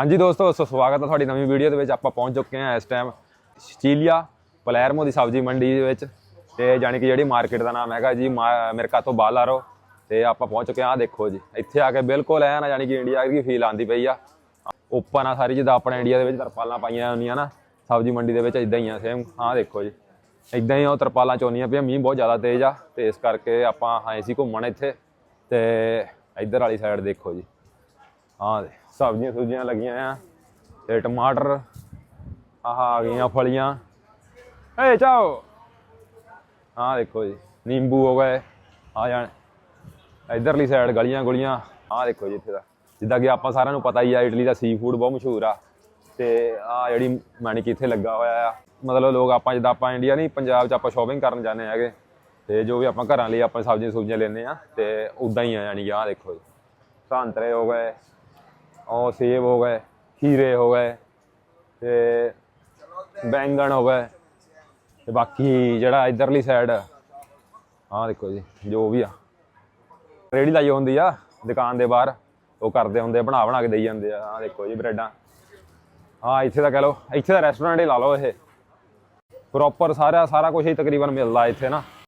ਹਾਂਜੀ ਦੋਸਤੋ, ਸੋ ਸਵਾਗਤ ਹੈ ਤੁਹਾਡੀ ਨਵੀਂ ਵੀਡੀਓ ਦੇ ਵਿੱਚ। ਆਪਾਂ ਪਹੁੰਚ ਚੁੱਕੇ ਹਾਂ ਇਸ ਟਾਈਮ ਸਟੀਲੀਆ ਪਲੈਰਮੋ ਦੀ ਸਬਜ਼ੀ ਮੰਡੀ ਦੇ ਵਿੱਚ। ਤੇ ਜਾਣੀ ਕਿ ਜਿਹੜੀ ਮਾਰਕੀਟ ਦਾ ਨਾਮ ਹੈਗਾ ਜੀ, ਮਾ- ਮਿਰਕਾ ਤੋਂ ਬਾਲਾਰੋ ਤੇ ਆਪਾਂ ਪਹੁੰਚ ਚੁੱਕੇ ਹਾਂ, ਆਹ ਦੇਖੋ ਜੀ। ਇੱਥੇ ਆ ਕੇ ਬਿਲਕੁਲ ਐ ਨਾ ਜਾਣੀ ਕਿ ਇੰਡੀਆ ਦੀ ਫੀਲ ਆਂਦੀ ਪਈ ਆ। ਓਪਨ ਆ ਸਾਰੀ, ਜਿੱਦਾਂ ਆਪਣੇ ਇੰਡੀਆ ਦੇ ਵਿੱਚ ਤਰਪਾਲਾਂ ਪਾਈਆਂ ਹੁੰਦੀਆਂ ਨਾ, ਸਬਜ਼ੀ ਮੰਡੀ ਦੇ ਵਿੱਚ ਇਦਾਂ ਹੀ ਆ ਸੇਮ ਹਾਂ ਦੇਖੋ ਜੀ। ਇਦਾਂ ਹੀ ਉਹ ਤਰਪਾਲਾਂ ਚੋਨੀਆਂ ਪਈਆਂ, ਮੀਂਹ ਬਹੁਤ ਜ਼ਿਆਦਾ ਤੇਜ਼ ਆ। ਤੇ ਇਸ ਕਰਕੇ ਆਪਾਂ ਆਏ ਸੀ ਘੁੰਮਣ ਇੱਥੇ। ਤੇ ਇੱਧਰ ਵਾਲੀ ਸਾਈਡ ਦੇਖੋ ਜੀ। ਹਾਂ ਦੇ ਸਬਜ਼ੀਆਂ ਸੁਬਜ਼ੀਆਂ ਲੱਗੀਆਂ ਆ ਤੇ ਟਮਾਟਰ, ਆਹ ਆ ਗਈਆਂ ਫਲੀਆਂ। ਏ ਚਾਓ। ਹਾਂ ਦੇਖੋ ਜੀ, ਨਿੰਬੂ ਹੋ ਗਏ, ਆ ਜਾਣ। ਇਧਰਲੀ ਸਾਈਡ ਗਲੀਆਂ ਗੁਲੀਆਂ, ਆਹ ਦੇਖੋ ਜੀ ਇੱਥੇ ਦਾ। ਜਿੱਦਾਂ ਕਿ ਆਪਾਂ ਸਾਰਿਆਂ ਨੂੰ ਪਤਾ ਹੀ ਆ, ਇਟਲੀ ਦਾ ਸੀ ਫੂਡ ਬਹੁਤ ਮਸ਼ਹੂਰ ਆ। ਤੇ ਆ ਜਿਹੜੀ ਮਾਣੀ ਕਿ ਇੱਥੇ ਲੱਗਾ ਹੋਇਆ ਆ। ਮਤਲਬ ਲੋਕ ਆਪਾਂ, ਜਿੱਦਾਂ ਆਪਾਂ ਇੰਡੀਆ ਨਹੀਂ, ਪੰਜਾਬ 'ਚ ਆਪਾਂ ਸ਼ਾਪਿੰਗ ਕਰਨ ਜਾਂਦੇ ਹੈਗੇ। ਤੇ ਜੋ ਵੀ ਆਪਾਂ ਘਰਾਂ ਲਈ ਆਪਾਂ ਸਬਜ਼ੀਆਂ ਸੁਬਜ਼ੀਆਂ ਲੈਂਦੇ ਆ, ਤੇ ਉਦਾਂ ਹੀ ਆ, ਯਾਨੀ ਕਿ ਆਹ ਦੇਖੋ ਜੀ। ਸੰਤਰੇ ਹੋ ਗਏ ਉਹ ਸੇਬ ਹੋ ਗਏ ਖੀਰੇ ਹੋ ਗਏ ਤੇ ਬੈਂਗਣ ਹੋ ਗਏ ਤੇ ਬਾਕੀ ਜਿਹੜਾ ਇਧਰਲੀ ਸਾਈਡ ਆਹ ਦੇਖੋ ਜੀ ਜੋ ਵੀ ਆ। ਰੇੜੀ ਲਾਈ ਹੁੰਦੀ ਆ ਦੁਕਾਨ ਦੇ ਬਾਹਰ ਉਹ ਕਰਦੇ ਹੁੰਦੇ ਆ, ਬਣਾ ਬਣਾ ਕੇ ਦੇਈ ਜਾਂਦੇ ਆ। ਆਹ ਦੇਖੋ ਜੀ ਬ੍ਰੈਡਾਂ। ਹਾਂ ਇੱਥੇ ਦਾ ਕਹ ਲਓ ਇੱਥੇ ਦਾ ਰੈਸਟੋਰੈਂਟ ਹੀ ਲਾ ਲਓ ਇਹ। ਪ੍ਰੋਪਰ ਸਾਰਾ ਸਾਰਾ ਕੁਝ ਹੀ ਤਕਰੀਬਨ ਮਿਲਦਾ ਇੱਥੇ ਨਾ।